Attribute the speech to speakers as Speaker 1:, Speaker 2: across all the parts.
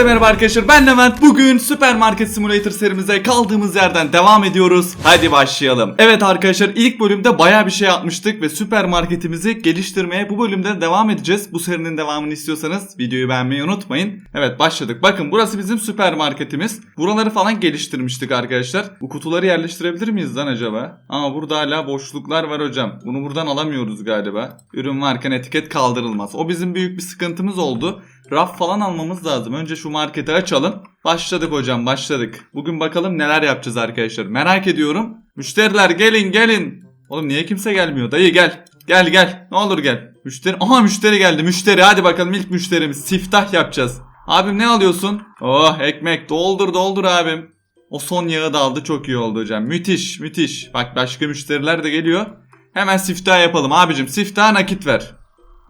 Speaker 1: Hepinize merhaba arkadaşlar. Ben Levent. Bugün Süpermarket Simulator serimize kaldığımız yerden devam ediyoruz. Hadi başlayalım. Evet arkadaşlar ilk bölümde baya bir şey yapmıştık Ve süpermarketimizi geliştirmeye bu bölümde devam edeceğiz. Bu serinin devamını istiyorsanız videoyu beğenmeyi unutmayın. Evet başladık. Bakın burası bizim süpermarketimiz. Buraları falan geliştirmiştik arkadaşlar. Bu kutuları yerleştirebilir miyiz lan acaba? Ama burada hala boşluklar var hocam. Bunu buradan alamıyoruz galiba. Ürün varken etiket kaldırılmaz. O bizim büyük bir sıkıntımız oldu Raf falan almamız lazım. Önce şu marketi açalım. Başladık hocam başladık. Bugün bakalım neler yapacağız arkadaşlar. Merak ediyorum. Müşteriler gelin gelin. Oğlum niye kimse gelmiyor? Dayı gel. Gel gel. Ne olur gel. Müşteri. Aha müşteri geldi. Müşteri. Hadi bakalım ilk müşterimiz. Siftah yapacağız. Abim ne alıyorsun? Oh ekmek. Doldur doldur abim. O son yağı da aldı. Çok iyi oldu hocam. Müthiş müthiş. Bak başka müşteriler de geliyor. Hemen siftah yapalım abicim. Siftah nakit ver.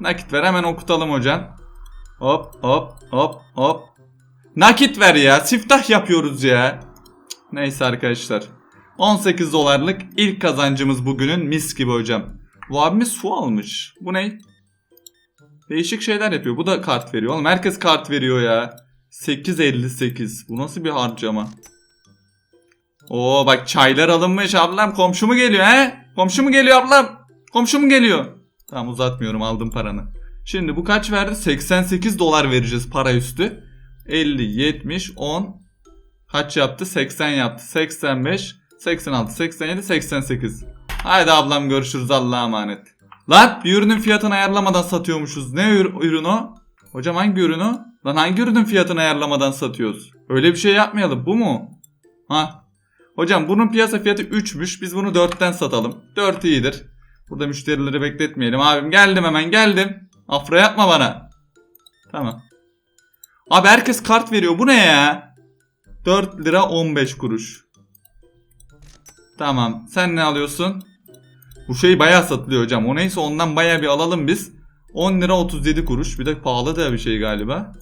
Speaker 1: Nakit ver hemen okutalım hocam. Hop hop hop hop. Nakit ver ya. Siftah yapıyoruz ya. Neyse arkadaşlar. 18 dolarlık ilk kazancımız bugünün mis gibi hocam. Bu abimiz su almış. Bu ne? Değişik şeyler yapıyor. Bu da kart veriyor. Oğlum herkes kart veriyor ya. 8.58. Bu nasıl bir harcama? Oo bak çaylar alınmış ablam. Komşu mu geliyor he? Komşu mu geliyor ablam? Komşu mu geliyor? Tamam uzatmıyorum aldım paranı. Şimdi bu kaç verdi? 88 dolar vereceğiz para üstü. 50, 70, 10. Kaç yaptı? 80 yaptı. 85, 86, 87, 88. Haydi ablam görüşürüz Allah'a emanet. Lan bir ürünün fiyatını ayarlamadan satıyormuşuz. Ne ür- ürün o? Hocam hangi ürün o? Lan hangi ürünün fiyatını ayarlamadan satıyoruz? Öyle bir şey yapmayalım. Bu mu? Ha. Hocam bunun piyasa fiyatı 3'müş. Biz bunu 4'ten satalım. 4 iyidir. Burada müşterileri bekletmeyelim. Abim geldim hemen geldim. Afra yapma bana. Tamam. Abi herkes kart veriyor. Bu ne ya? 4 lira 15 kuruş. Tamam. Sen ne alıyorsun? Bu şey bayağı satılıyor hocam. O neyse ondan bayağı bir alalım biz. 10 lira 37 kuruş. Bir de pahalı da bir şey galiba.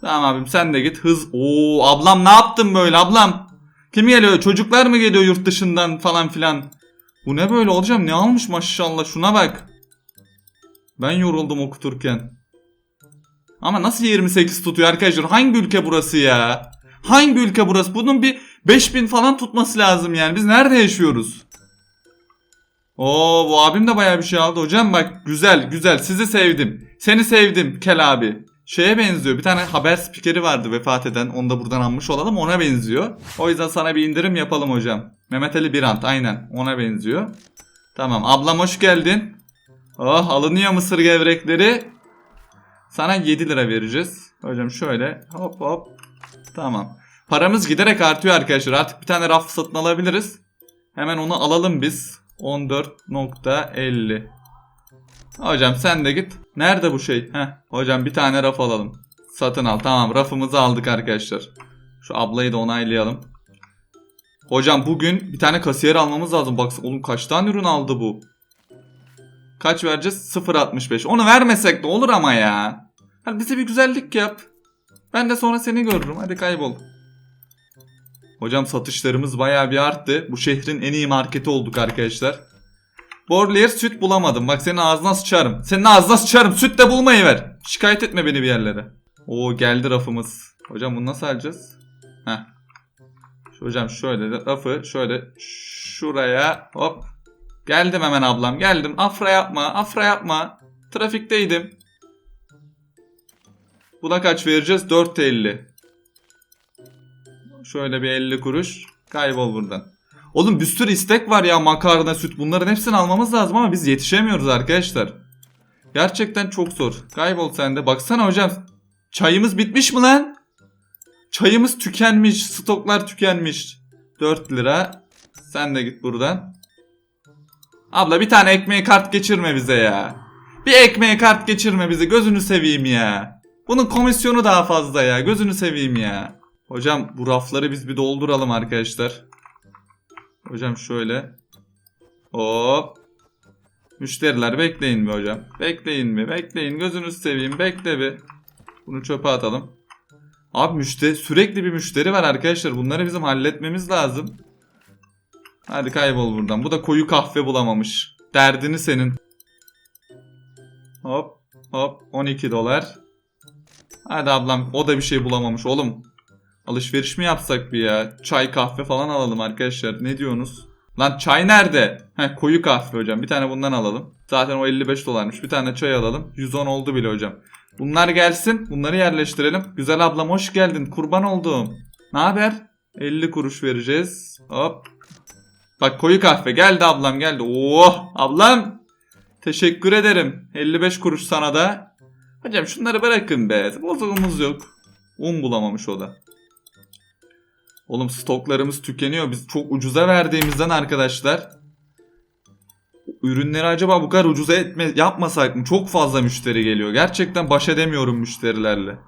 Speaker 1: Tamam abim sen de git. Hız. Oo ablam ne yaptın böyle ablam? Kim geliyor? Çocuklar mı geliyor yurt dışından falan filan? Bu ne böyle hocam? Ne almış maşallah şuna bak. Ben yoruldum okuturken. Ama nasıl 28 tutuyor arkadaşlar? Hangi ülke burası ya? Hangi ülke burası? Bunun bir 5000 falan tutması lazım yani. Biz nerede yaşıyoruz? Oo bu abim de bayağı bir şey aldı. Hocam bak güzel güzel sizi sevdim. Seni sevdim Kel abi. Şeye benziyor. Bir tane haber spikeri vardı vefat eden. Onu da buradan almış olalım. Ona benziyor. O yüzden sana bir indirim yapalım hocam. Mehmet Ali Birant aynen. Ona benziyor. Tamam. Ablam hoş geldin. Oh alınıyor mısır gevrekleri. Sana 7 lira vereceğiz. Hocam şöyle hop hop. Tamam. Paramız giderek artıyor arkadaşlar. Artık bir tane raf satın alabiliriz. Hemen onu alalım biz. 14.50 Hocam sen de git. Nerede bu şey? Heh. Hocam bir tane raf alalım. Satın al. Tamam rafımızı aldık arkadaşlar. Şu ablayı da onaylayalım. Hocam bugün bir tane kasiyer almamız lazım. Baksana oğlum kaç tane ürün aldı bu? Kaç vereceğiz? 0.65. Onu vermesek de olur ama ya. Hadi bize bir güzellik yap. Ben de sonra seni görürüm. Hadi kaybol. Hocam satışlarımız bayağı bir arttı. Bu şehrin en iyi marketi olduk arkadaşlar. Borlier süt bulamadım. Bak senin ağzına sıçarım. Senin ağzına sıçarım. Süt de bulmayı ver. Şikayet etme beni bir yerlere. Oo geldi rafımız. Hocam bunu nasıl alacağız? Heh. Hocam şöyle de rafı şöyle şuraya hop. Geldim hemen ablam geldim. Afra yapma afra yapma. Trafikteydim. Buna kaç vereceğiz? 4.50. Şöyle bir 50 kuruş. Kaybol buradan. Oğlum bir sürü istek var ya makarna, süt. Bunların hepsini almamız lazım ama biz yetişemiyoruz arkadaşlar. Gerçekten çok zor. Kaybol sen de. Baksana hocam. Çayımız bitmiş mi lan? Çayımız tükenmiş. Stoklar tükenmiş. 4 lira. Sen de git buradan. Abla bir tane ekmeğe kart geçirme bize ya. Bir ekmeğe kart geçirme bize. Gözünü seveyim ya. Bunun komisyonu daha fazla ya. Gözünü seveyim ya. Hocam bu rafları biz bir dolduralım arkadaşlar. Hocam şöyle. Hop. Müşteriler bekleyin mi hocam? Bekleyin mi? Bekleyin. Gözünüzü seveyim. Bekle bir. Bunu çöpe atalım. Abi müşteri sürekli bir müşteri var arkadaşlar. Bunları bizim halletmemiz lazım. Hadi kaybol buradan. Bu da koyu kahve bulamamış. Derdini senin. Hop hop 12 dolar. Hadi ablam o da bir şey bulamamış oğlum. Alışveriş mi yapsak bir ya? Çay kahve falan alalım arkadaşlar. Ne diyorsunuz? Lan çay nerede? Heh koyu kahve hocam. Bir tane bundan alalım. Zaten o 55 dolarmış. Bir tane çay alalım. 110 oldu bile hocam. Bunlar gelsin. Bunları yerleştirelim. Güzel ablam hoş geldin. Kurban olduğum. Ne haber? 50 kuruş vereceğiz. Hop. Bak koyu kahve geldi ablam geldi. Oh ablam. Teşekkür ederim. 55 kuruş sana da. Hocam şunları bırakın be. Bozulumuz yok. Un bulamamış o da. Oğlum stoklarımız tükeniyor. Biz çok ucuza verdiğimizden arkadaşlar. Ürünleri acaba bu kadar ucuza etme, yapmasak mı? Çok fazla müşteri geliyor. Gerçekten baş edemiyorum müşterilerle.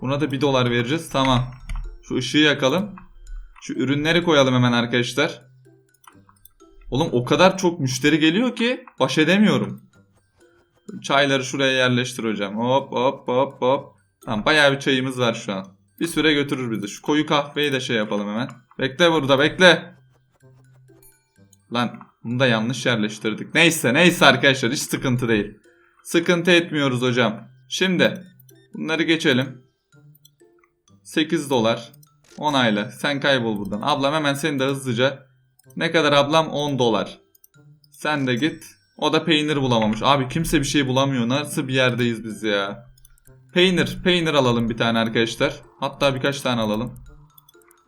Speaker 1: Buna da 1 dolar vereceğiz. Tamam. Şu ışığı yakalım. Şu ürünleri koyalım hemen arkadaşlar. Oğlum o kadar çok müşteri geliyor ki baş edemiyorum. Çayları şuraya yerleştir hocam. Hop hop hop hop. Tamam bayağı bir çayımız var şu an. Bir süre götürür bizi. Şu koyu kahveyi de şey yapalım hemen. Bekle burada bekle. Lan bunu da yanlış yerleştirdik. Neyse neyse arkadaşlar hiç sıkıntı değil. Sıkıntı etmiyoruz hocam. Şimdi bunları geçelim. 8 dolar. Onayla. Sen kaybol buradan. Ablam hemen seni de hızlıca. Ne kadar ablam? 10 dolar. Sen de git. O da peynir bulamamış. Abi kimse bir şey bulamıyor. Nasıl bir yerdeyiz biz ya? Peynir. Peynir alalım bir tane arkadaşlar. Hatta birkaç tane alalım.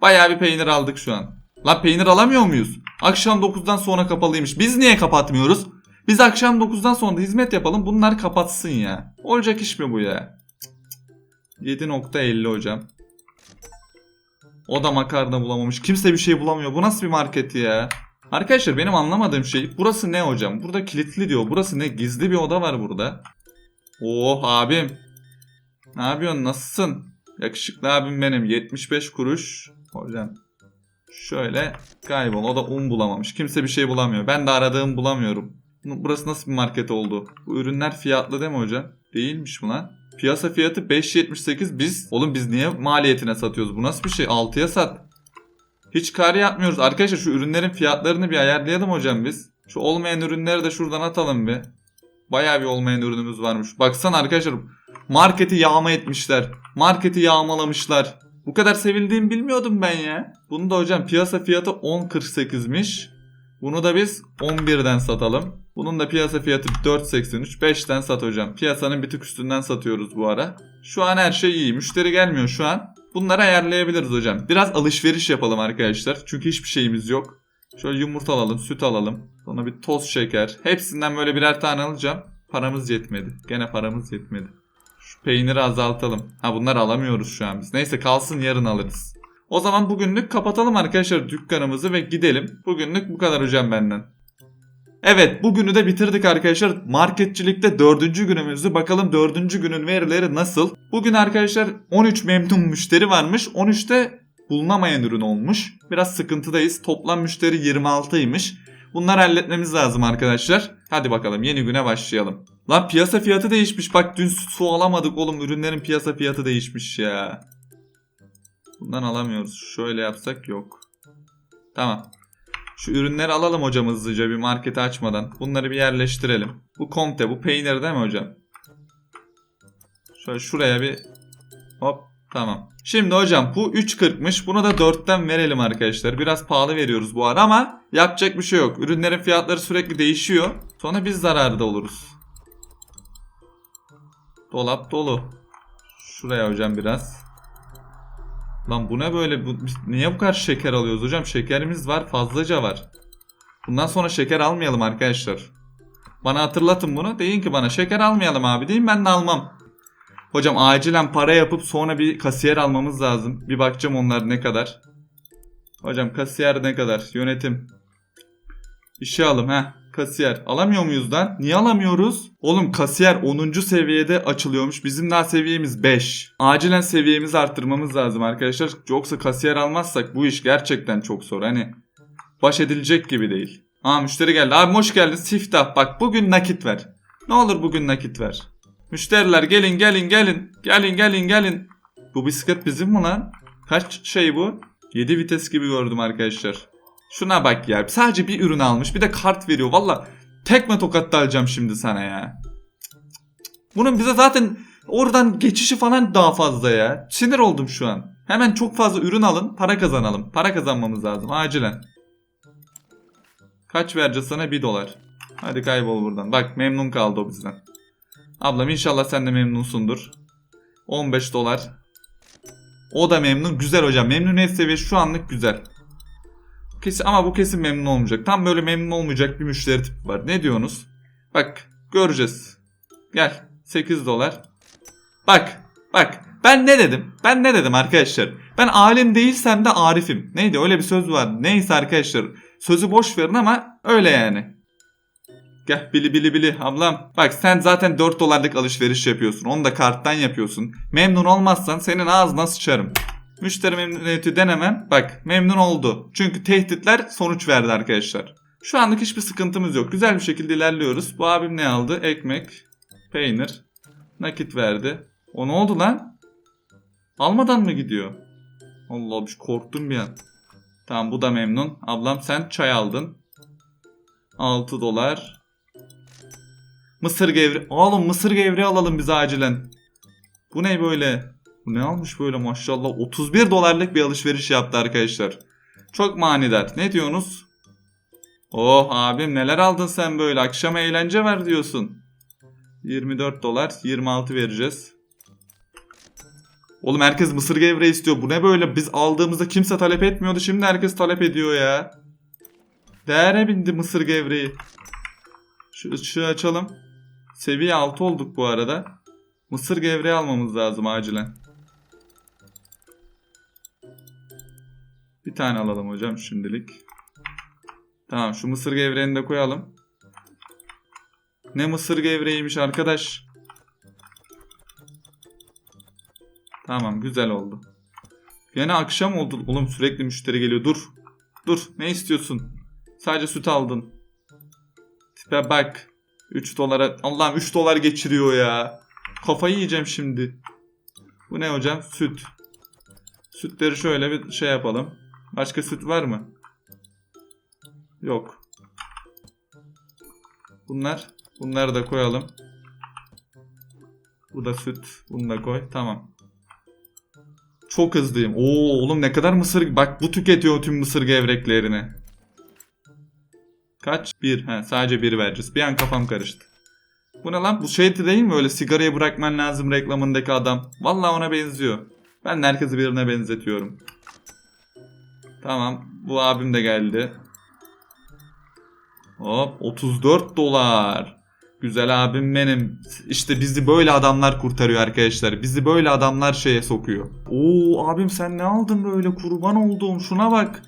Speaker 1: Bayağı bir peynir aldık şu an. Lan peynir alamıyor muyuz? Akşam 9'dan sonra kapalıymış. Biz niye kapatmıyoruz? Biz akşam 9'dan sonra da hizmet yapalım. Bunlar kapatsın ya. Olacak iş mi bu ya? 7.50 hocam. O da makarna bulamamış. Kimse bir şey bulamıyor. Bu nasıl bir market ya? Arkadaşlar benim anlamadığım şey burası ne hocam? Burada kilitli diyor. Burası ne? Gizli bir oda var burada. Oh abim. Ne yapıyorsun? Nasılsın? Yakışıklı abim benim. 75 kuruş. Hocam. Şöyle kaybol. O da un bulamamış. Kimse bir şey bulamıyor. Ben de aradığım bulamıyorum. Burası nasıl bir market oldu? Bu ürünler fiyatlı değil mi hocam? Değilmiş bu lan. Piyasa fiyatı 5.78. Biz oğlum biz niye maliyetine satıyoruz? Bu nasıl bir şey? 6'ya sat. Hiç kar yapmıyoruz. Arkadaşlar şu ürünlerin fiyatlarını bir ayarlayalım hocam biz. Şu olmayan ürünleri de şuradan atalım bir. Bayağı bir olmayan ürünümüz varmış. Baksana arkadaşlar marketi yağma etmişler. Marketi yağmalamışlar. Bu kadar sevildiğimi bilmiyordum ben ya. Bunu da hocam piyasa fiyatı 10.48'miş. Bunu da biz 11'den satalım. Bunun da piyasa fiyatı 4.83. 5'ten sat hocam. Piyasanın bir tık üstünden satıyoruz bu ara. Şu an her şey iyi. Müşteri gelmiyor şu an. Bunları ayarlayabiliriz hocam. Biraz alışveriş yapalım arkadaşlar. Çünkü hiçbir şeyimiz yok. Şöyle yumurta alalım, süt alalım. Sonra bir toz şeker. Hepsinden böyle birer tane alacağım. Paramız yetmedi. Gene paramız yetmedi. Şu peyniri azaltalım. Ha bunları alamıyoruz şu an biz. Neyse kalsın yarın alırız. O zaman bugünlük kapatalım arkadaşlar dükkanımızı ve gidelim. Bugünlük bu kadar hocam benden. Evet bugünü de bitirdik arkadaşlar. Marketçilikte dördüncü günümüzdü. Bakalım dördüncü günün verileri nasıl? Bugün arkadaşlar 13 memnun müşteri varmış. 13'te bulunamayan ürün olmuş. Biraz sıkıntıdayız. Toplam müşteri 26'ymış. Bunları halletmemiz lazım arkadaşlar. Hadi bakalım yeni güne başlayalım. Lan piyasa fiyatı değişmiş. Bak dün su alamadık oğlum. Ürünlerin piyasa fiyatı değişmiş ya. Bundan alamıyoruz. Şöyle yapsak yok. Tamam. Şu ürünleri alalım hocam hızlıca bir marketi açmadan. Bunları bir yerleştirelim. Bu komte bu peynir değil mi hocam? Şöyle şuraya bir hop tamam. Şimdi hocam bu 3.40'mış. Bunu da 4'ten verelim arkadaşlar. Biraz pahalı veriyoruz bu ara ama yapacak bir şey yok. Ürünlerin fiyatları sürekli değişiyor. Sonra biz zararda oluruz. Dolap dolu. Şuraya hocam biraz. Lan bu ne böyle? Bu, biz niye bu kadar şeker alıyoruz hocam? Şekerimiz var fazlaca var. Bundan sonra şeker almayalım arkadaşlar. Bana hatırlatın bunu. Deyin ki bana şeker almayalım abi deyin ben de almam. Hocam acilen para yapıp sonra bir kasiyer almamız lazım. Bir bakacağım onlar ne kadar. Hocam kasiyer ne kadar? Yönetim. İşe alım ha. Kasiyer. Alamıyor muyuz lan? Niye alamıyoruz? Oğlum kasiyer 10. seviyede açılıyormuş. Bizim daha seviyemiz 5. Acilen seviyemizi arttırmamız lazım arkadaşlar. Yoksa kasiyer almazsak bu iş gerçekten çok zor. Hani baş edilecek gibi değil. Aa müşteri geldi. Abi hoş geldin. Siftah. Bak bugün nakit ver. Ne olur bugün nakit ver. Müşteriler gelin gelin gelin. Gelin gelin gelin. Bu bisiklet bizim mi lan? Kaç şey bu? 7 vites gibi gördüm arkadaşlar. Şuna bak ya. Sadece bir ürün almış. Bir de kart veriyor. Valla tekme tokat da alacağım şimdi sana ya. Bunun bize zaten Oradan geçişi falan daha fazla ya. Sinir oldum şu an. Hemen çok fazla ürün alın, para kazanalım. Para kazanmamız lazım acilen. Kaç vereceğiz sana? 1 dolar. Hadi kaybol buradan. Bak memnun kaldı o bizden. Ablam inşallah sen de memnunsundur. 15 dolar. O da memnun. Güzel hocam. Memnuniyet seviyesi şu anlık güzel. Kesin, ama bu kesin memnun olmayacak. Tam böyle memnun olmayacak bir müşteri tipi var. Ne diyorsunuz? Bak göreceğiz. Gel 8 dolar. Bak bak ben ne dedim? Ben ne dedim arkadaşlar? Ben alim değilsem de arifim. Neydi öyle bir söz var. Neyse arkadaşlar. Sözü boş verin ama öyle yani. Gel bili bili bili ablam. Bak sen zaten 4 dolarlık alışveriş yapıyorsun. Onu da karttan yapıyorsun. Memnun olmazsan senin ağzına sıçarım. Müşteri memnuniyeti denemem. Bak memnun oldu. Çünkü tehditler sonuç verdi arkadaşlar. Şu anlık hiçbir sıkıntımız yok. Güzel bir şekilde ilerliyoruz. Bu abim ne aldı? Ekmek, peynir, nakit verdi. O ne oldu lan? Almadan mı gidiyor? Allah Allah korktum bir an. Tamam bu da memnun. Ablam sen çay aldın. 6 dolar. Mısır gevri. Oğlum mısır gevreği alalım biz acilen. Bu ne böyle? Bu ne almış böyle maşallah. 31 dolarlık bir alışveriş yaptı arkadaşlar. Çok manidar. Ne diyorsunuz? Oh abim neler aldın sen böyle? Akşama eğlence var diyorsun. 24 dolar. 26 vereceğiz. Oğlum herkes mısır gevreği istiyor. Bu ne böyle? Biz aldığımızda kimse talep etmiyordu. Şimdi herkes talep ediyor ya. Değere bindi mısır gevreği. Şu ışığı açalım. Seviye 6 olduk bu arada. Mısır gevreği almamız lazım acilen. Bir tane alalım hocam şimdilik. Tamam şu mısır gevreğini de koyalım. Ne mısır gevreğiymiş arkadaş. Tamam güzel oldu. Gene akşam oldu. Oğlum sürekli müşteri geliyor. Dur. Dur. Ne istiyorsun? Sadece süt aldın. Tipe bak. 3 dolara. Allah'ım 3 dolar geçiriyor ya. Kafayı yiyeceğim şimdi. Bu ne hocam? Süt. Sütleri şöyle bir şey yapalım. Başka süt var mı? Yok. Bunlar. Bunları da koyalım. Bu da süt. Bunu da koy. Tamam. Çok hızlıyım. Oo oğlum ne kadar mısır... Bak bu tüketiyor tüm mısır gevreklerini. Kaç? Bir. He, sadece bir vereceğiz. Bir an kafam karıştı. Bu ne lan? Bu şey değil mi öyle sigarayı bırakman lazım reklamındaki adam? Vallahi ona benziyor. Ben de herkesi birine benzetiyorum. Tamam. Bu abim de geldi. Hop 34 dolar. Güzel abim benim. İşte bizi böyle adamlar kurtarıyor arkadaşlar. Bizi böyle adamlar şeye sokuyor. Oo abim sen ne aldın böyle kurban olduğum şuna bak.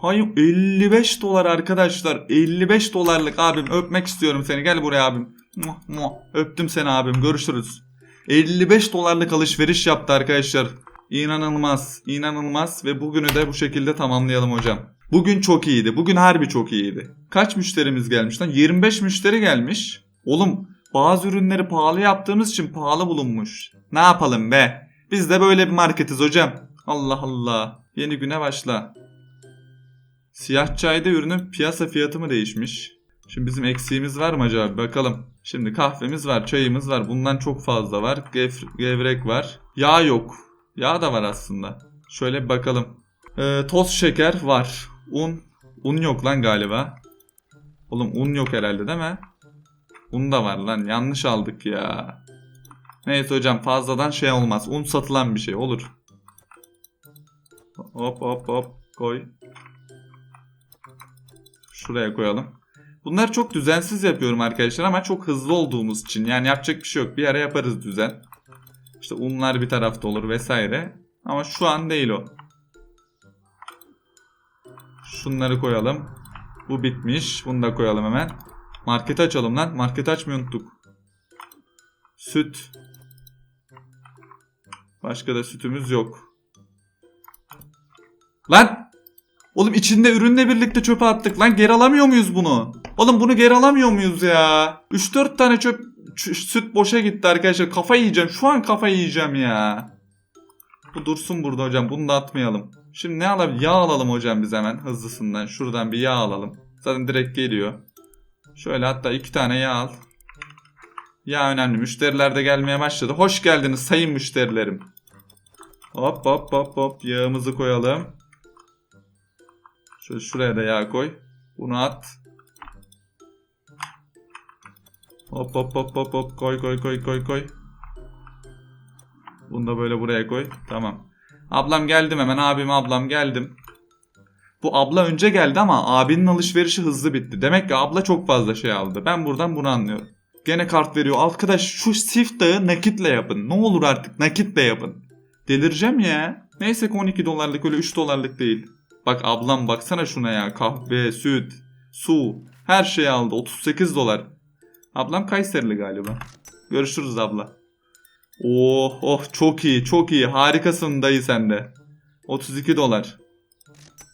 Speaker 1: Hayır 55 dolar arkadaşlar. 55 dolarlık abim öpmek istiyorum seni. Gel buraya abim. Muah, muah. Öptüm seni abim. Görüşürüz. 55 dolarlık alışveriş yaptı arkadaşlar. İnanılmaz, inanılmaz ve bugünü de bu şekilde tamamlayalım hocam. Bugün çok iyiydi. Bugün harbi çok iyiydi. Kaç müşterimiz gelmiş lan? 25 müşteri gelmiş. Oğlum bazı ürünleri pahalı yaptığımız için pahalı bulunmuş. Ne yapalım be? Biz de böyle bir marketiz hocam. Allah Allah. Yeni güne başla. Siyah çayda ürünün piyasa fiyatı mı değişmiş? Şimdi bizim eksiğimiz var mı acaba? Bakalım. Şimdi kahvemiz var, çayımız var. Bundan çok fazla var. Gevrek var. Yağ yok. Yağ da var aslında. Şöyle bakalım. Ee, toz şeker var. Un. Un yok lan galiba. Oğlum un yok herhalde değil mi? Un da var lan. Yanlış aldık ya. Neyse hocam fazladan şey olmaz. Un satılan bir şey olur. Hop hop hop koy. Şuraya koyalım. Bunları çok düzensiz yapıyorum arkadaşlar ama çok hızlı olduğumuz için. Yani yapacak bir şey yok. Bir ara yaparız düzen. İşte unlar bir tarafta olur vesaire. Ama şu an değil o. Şunları koyalım. Bu bitmiş. Bunu da koyalım hemen. Marketi açalım lan. Marketi açmayı unuttuk. Süt. Başka da sütümüz yok. Lan! Oğlum içinde ürünle birlikte çöpe attık lan. Geri alamıyor muyuz bunu? Oğlum bunu geri alamıyor muyuz ya? 3-4 tane çöp süt boşa gitti arkadaşlar. Kafa yiyeceğim. Şu an kafa yiyeceğim ya. Bu dursun burada hocam. Bunu da atmayalım. Şimdi ne alalım? Yağ alalım hocam biz hemen hızlısından. Şuradan bir yağ alalım. Zaten direkt geliyor. Şöyle hatta iki tane yağ al. Ya önemli müşteriler de gelmeye başladı. Hoş geldiniz sayın müşterilerim. Hop hop hop hop yağımızı koyalım. Şöyle şuraya da yağ koy. Bunu at. Hop hop hop hop hop koy koy koy koy koy. Bunu da böyle buraya koy. Tamam. Ablam geldim hemen abim ablam geldim. Bu abla önce geldi ama abinin alışverişi hızlı bitti. Demek ki abla çok fazla şey aldı. Ben buradan bunu anlıyorum. Gene kart veriyor. Arkadaş şu siftahı nakitle yapın. Ne olur artık nakitle yapın. Delireceğim ya. Neyse ki 12 dolarlık öyle 3 dolarlık değil. Bak ablam baksana şuna ya. Kahve, süt, su. Her şeyi aldı. 38 dolar. Ablam Kayserili galiba. Görüşürüz abla. Oh oh çok iyi çok iyi. Harikasın dayı sende. 32 dolar.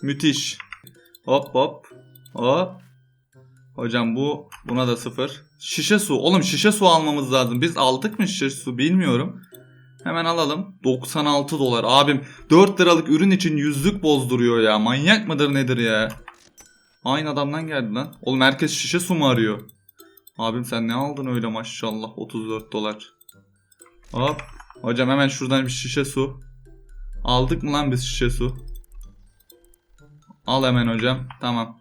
Speaker 1: Müthiş. Hop hop. Hop. Hocam bu buna da sıfır. Şişe su. Oğlum şişe su almamız lazım. Biz aldık mı şişe su bilmiyorum. Hemen alalım. 96 dolar. Abim 4 liralık ürün için yüzlük bozduruyor ya. Manyak mıdır nedir ya? Aynı adamdan geldi lan. Oğlum herkes şişe su mu arıyor? Abim sen ne aldın öyle maşallah 34 dolar. Hop. Hocam hemen şuradan bir şişe su. Aldık mı lan biz şişe su? Al hemen hocam. Tamam.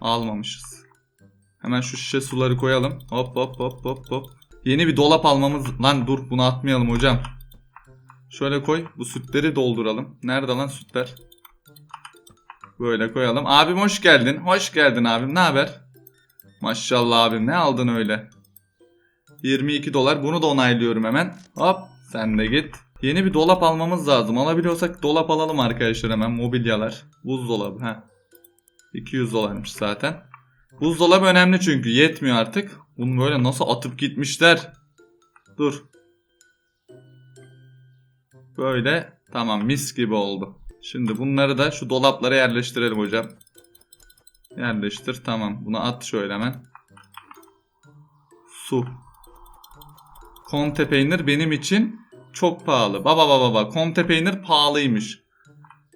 Speaker 1: Almamışız. Hemen şu şişe suları koyalım. Hop hop hop hop hop. Yeni bir dolap almamız... Lan dur bunu atmayalım hocam. Şöyle koy. Bu sütleri dolduralım. Nerede lan sütler? Böyle koyalım. Abim hoş geldin. Hoş geldin abim. Ne haber? Maşallah abim ne aldın öyle? 22 dolar. Bunu da onaylıyorum hemen. Hop sen de git. Yeni bir dolap almamız lazım. Alabiliyorsak dolap alalım arkadaşlar hemen. Mobilyalar. Buzdolabı. ha. 200 dolarmış zaten. Buzdolabı önemli çünkü. Yetmiyor artık. Bunu böyle nasıl atıp gitmişler. Dur. Böyle. Tamam mis gibi oldu. Şimdi bunları da şu dolaplara yerleştirelim hocam. Yerleştir tamam. Bunu at şöyle hemen. Su. Comte peynir benim için çok pahalı. Baba baba baba. Comte peynir pahalıymış.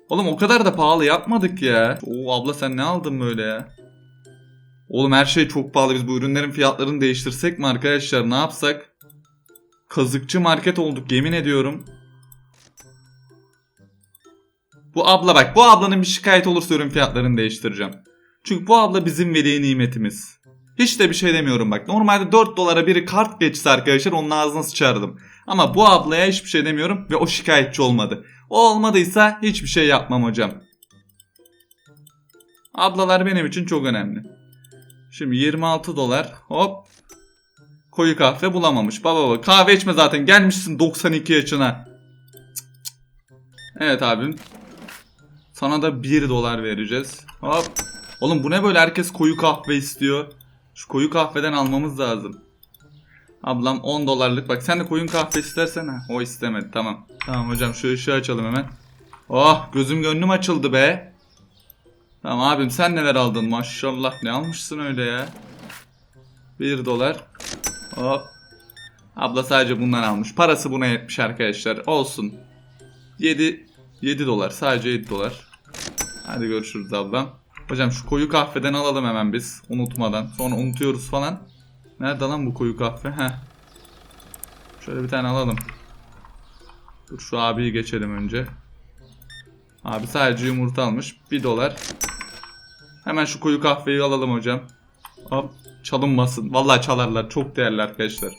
Speaker 1: Oğlum o kadar da pahalı yapmadık ya. Oo abla sen ne aldın böyle ya? Oğlum her şey çok pahalı. Biz bu ürünlerin fiyatlarını değiştirsek mi arkadaşlar? Ne yapsak? Kazıkçı market olduk yemin ediyorum. Bu abla bak bu ablanın bir şikayet olursa ürün fiyatlarını değiştireceğim. Çünkü bu abla bizim veli nimetimiz. Hiç de bir şey demiyorum bak. Normalde 4 dolara biri kart geçse arkadaşlar onun ağzına sıçardım. Ama bu ablaya hiçbir şey demiyorum ve o şikayetçi olmadı. O olmadıysa hiçbir şey yapmam hocam. Ablalar benim için çok önemli. Şimdi 26 dolar hop. Koyu kahve bulamamış. Baba baba kahve içme zaten gelmişsin 92 yaşına. Cık. Evet abim. Sana da 1 dolar vereceğiz. Hop. Oğlum bu ne böyle herkes koyu kahve istiyor. Şu koyu kahveden almamız lazım. Ablam 10 dolarlık. Bak sen de koyun kahve istersen ha. O istemedi tamam. Tamam hocam şu ışığı açalım hemen. Oh gözüm gönlüm açıldı be. Tamam abim sen neler aldın maşallah ne almışsın öyle ya. 1 dolar. Hop. Abla sadece bundan almış. Parası buna yetmiş arkadaşlar. Olsun. 7 7 dolar. Sadece 7 dolar. Hadi görüşürüz ablam. Hocam şu koyu kahveden alalım hemen biz. Unutmadan. Sonra unutuyoruz falan. Nerede lan bu koyu kahve? Heh. Şöyle bir tane alalım. Dur şu abiyi geçelim önce. Abi sadece yumurta almış. 1 dolar. Hemen şu koyu kahveyi alalım hocam. Hop. Çalınmasın. Vallahi çalarlar. Çok değerli arkadaşlar.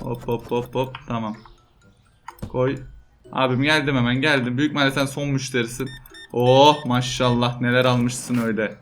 Speaker 1: Hop hop hop hop. Tamam. Koy. Abim geldim hemen geldim. Büyük ihtimalle son müşterisin. Oh maşallah neler almışsın öyle.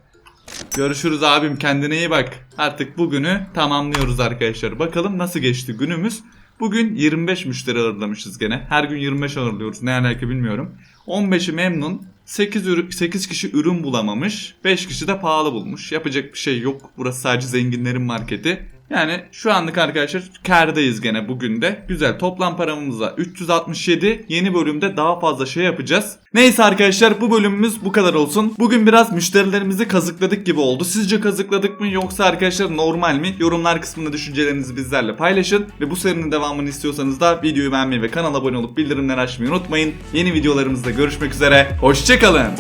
Speaker 1: Görüşürüz abim kendine iyi bak. Artık bugünü tamamlıyoruz arkadaşlar. Bakalım nasıl geçti günümüz. Bugün 25 müşteri ağırlamışız gene. Her gün 25 ağırlıyoruz. Ne alaka bilmiyorum. 15'i memnun. 8, ürü- 8 kişi ürün bulamamış. 5 kişi de pahalı bulmuş. Yapacak bir şey yok. Burası sadece zenginlerin marketi. Yani şu anlık arkadaşlar kârdayız gene bugün de. Güzel toplam paramızda 367. Yeni bölümde daha fazla şey yapacağız. Neyse arkadaşlar bu bölümümüz bu kadar olsun. Bugün biraz müşterilerimizi kazıkladık gibi oldu. Sizce kazıkladık mı yoksa arkadaşlar normal mi? Yorumlar kısmında düşüncelerinizi bizlerle paylaşın. Ve bu serinin devamını istiyorsanız da videoyu beğenmeyi ve kanala abone olup bildirimleri açmayı unutmayın. Yeni videolarımızda görüşmek üzere. Hoşçakalın.